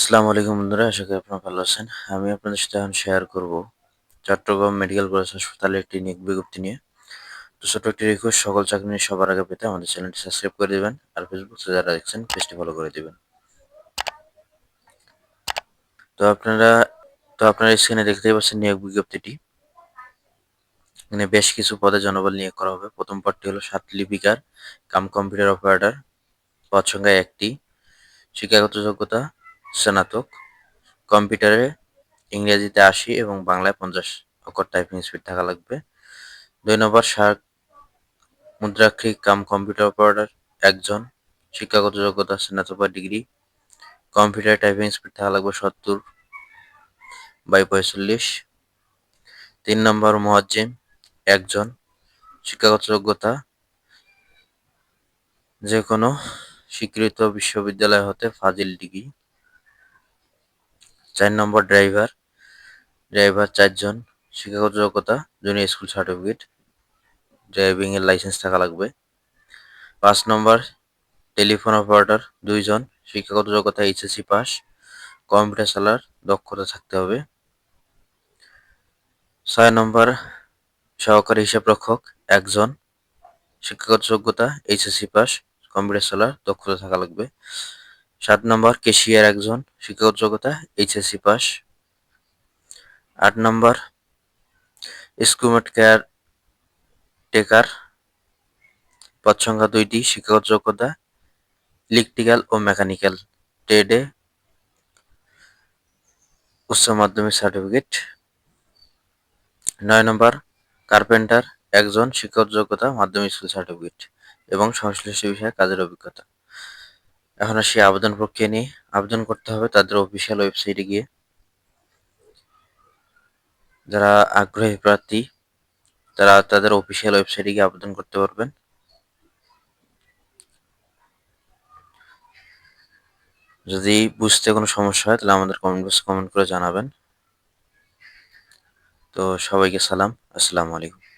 আসসালামু আলাইকুম বন্ধুরা, আশা করি আপনারা ভালো আছেন। আমি আপনাদের সাথে এখন শেয়ার করব চট্টগ্রাম মেডিকেল কলেজ হাসপাতালে একটি নিয়োগ বিজ্ঞপ্তি নিয়ে। তো ছোট একটি রিকোয়েস্ট সকল চাকরি নিয়ে সবার আগে পেতে আমাদের চ্যানেলটি সাবস্ক্রাইব করে দেবেন আর ফেসবুক যারা দেখছেন পেজটি ফলো করে দেবেন। তো আপনারা তো আপনারা স্ক্রিনে দেখতেই পাচ্ছেন নিয়োগ বিজ্ঞপ্তিটি। এখানে বেশ কিছু পদে জনবল নিয়োগ করা হবে। প্রথম পদটি হলো সাত লিপিকার, কাম কম্পিউটার অপারেটর পদ সংখ্যা একটি, শিক্ষাগত যোগ্যতা স্নাতক, কম্পিউটারে ইংরেজিতে আশি এবং বাংলায় পঞ্চাশ অক্ষর টাইপিং স্পিড থাকা লাগবে। দুই নম্বর, সার মুদ্রাক্ষরিক কাম কম্পিউটার অপারেটর, একজন শিক্ষাগত যোগ্যতা স্নাতক বা ডিগ্রি, কম্পিউটার টাইপিং স্পিড থাকা লাগবে সত্তর বাই পঁয়তাল্লিশ। তিন নম্বর মোয়াজ্জিম একজন শিক্ষাগত যোগ্যতা যে কোনো স্বীকৃত বিশ্ববিদ্যালয় হতে ফাজিল ডিগ্রি। চার নম্বর ড্রাইভার ড্রাইভার চারজন শিক্ষাগত যোগ্যতা জুনিয়র স্কুল সার্টিফিকেট ড্রাইভিং এর লাইসেন্স থাকা লাগবে। পাঁচ নম্বর টেলিফোন অপারেটর দুইজন শিক্ষাগত যোগ্যতা এইচএসসি পাস কম্পিউটার চালার দক্ষতা থাকতে হবে। ছয় নম্বর, সহকারী হিসাব রক্ষক একজন শিক্ষাগত যোগ্যতা এইচএসসি পাস কম্পিউটার চালার দক্ষতা থাকা লাগবে। সাত নম্বর, কেশিয়ার একজন শিক্ষাগত যোগ্যতা, এইচএসসি পাস। আট নম্বর, স্কুমেট কেয়ার টেকার, পদ সংখ্যা দুইটি শিক্ষাগত যোগ্যতা, ইলেকট্রিক্যাল ও মেকানিক্যাল ট্রেডে। উচ্চ মাধ্যমিক সার্টিফিকেট। নয় নম্বর, কার্পেন্টার, একজন শিক্ষক যোগ্যতা, মাধ্যমিক স্কুল সার্টিফিকেট এবং সংশ্লিষ্ট বিষয়ে কাজের অভিজ্ঞতা। এখন আসি আবেদন প্রক্রিয়া নিয়ে আবেদন করতে হবে তাদের অফিসিয়াল ওয়েবসাইটে গিয়ে। যারা আগ্রহী প্রার্থী, তারা তাদের অফিসিয়াল ওয়েবসাইটে গিয়ে আবেদন করতে পারবেন। যদি বুঝতে কোনো সমস্যা হয়, তাহলে আমাদের কমেন্ট বক্সে কমেন্ট করে জানাবেন। তো সবাইকে সালাম। আসসালামু আলাইকুম।